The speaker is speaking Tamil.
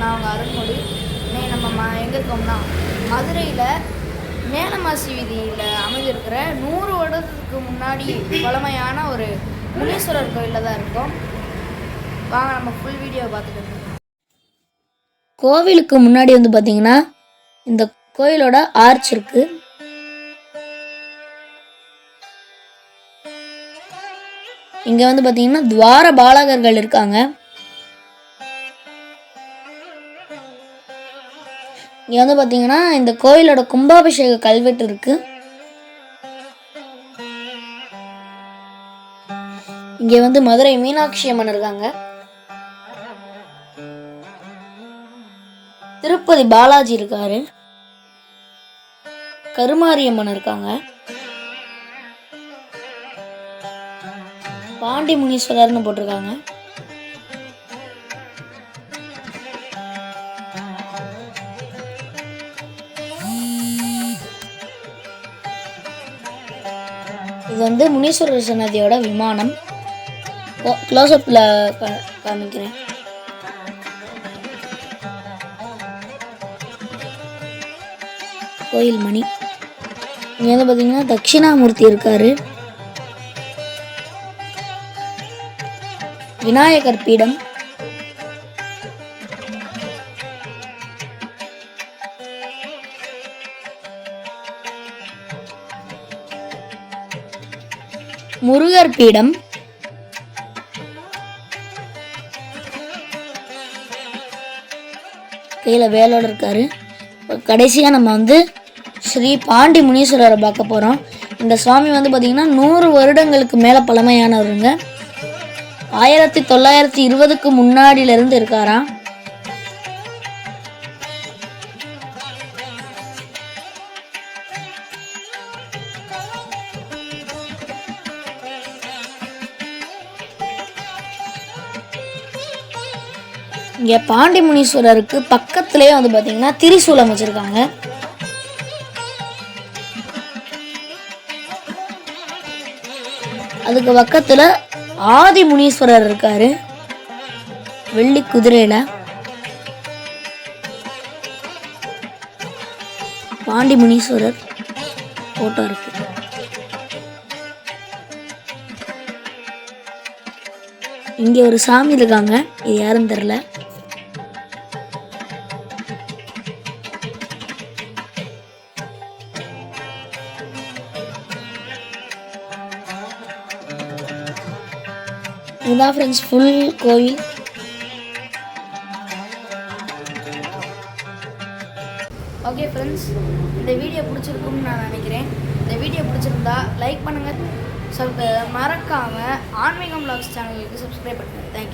நான் உங்கள் அருண்மொழி நே நம்ம ம எங்கே இருக்கோம்னா? மதுரையில் மேலமாசி வீதியில் அமைஞ்சிருக்கிற நூறு வருடத்துக்கு முன்னாடி பழமையான ஒரு முனீஸ்வரர் கோயிலில் தான் இருக்கோம். வாங்க நம்ம ஃபுல் வீடியோ பார்த்துட்டு கோவிலுக்கு முன்னாடி வந்து பார்த்தீங்கன்னா இந்த கோயிலோட ஆர்ச் இருக்கு. இங்கே வந்து பார்த்தீங்கன்னா துவார பாலகர்கள் இருக்காங்க. இங்க வந்து பார்த்தீங்கன்னா இந்த கோயிலோட கும்பாபிஷேக கல்வெட்டு இருக்கு. இங்கே வந்து மதுரை மீனாட்சி அம்மன் இருக்காங்க. திருப்பதி பாலாஜி இருக்காரு. கருமாரியம்மன் இருக்காங்க. பாண்டி முனீஸ்வரர்னு போட்டிருக்காங்க. இது வந்து முனீஸ்வரர் சன்னதியோட விமானம். க்ளோஸ்அப்பில் காமிக்கிறேன். கோயில் மணி. இங்கே வந்து பார்த்தீங்கன்னா தட்சிணாமூர்த்தி இருக்காரு. விநாயகர் பீடம். முருகர் பீடம். கையில் வேலோட இருக்காரு. கடைசியாக நம்ம வந்து ஸ்ரீ பாண்டி முனீஸ்வரரை பார்க்க போகிறோம் இந்த சுவாமி வந்து பார்த்திங்கன்னா நூறு வருடங்களுக்கு மேலே பழமையானவருங்க. ஆயிரத்தி தொள்ளாயிரத்தி இருபதுக்கு முன்னாடியிலேருந்து இருக்காராம். இங்கே பாண்டி முனீஸ்வரருக்கு பக்கத்துலேயே வந்து பார்த்தீங்கன்னா திரிசூலம் வச்சுருக்காங்க. அதுக்கு பக்கத்தில் ஆதி முனீஸ்வரர் இருக்காரு. வெள்ளி குதிரையில். பாண்டி முனீஸ்வரர் ஃபோட்டோ இருக்கு. இங்கே ஒரு சாமி இருக்காங்க. இது யாருன்னு தெரில இதுதான் ஃப்ரெண்ட்ஸ் ஃபுல் கோவில். ஓகே ஃப்ரெண்ட்ஸ் இந்த வீடியோ பிடிச்சிருக்கும்னு நான் நினைக்கிறேன். இந்த வீடியோ பிடிச்சிருந்தா லைக் பண்ணுங்கள் மறக்காமல் ஆன்மீகம் வ்ளாக்ஸ் சேனலுக்கு சப்ஸ்கிரைப் பண்ணுங்கள் தேங்க்யூ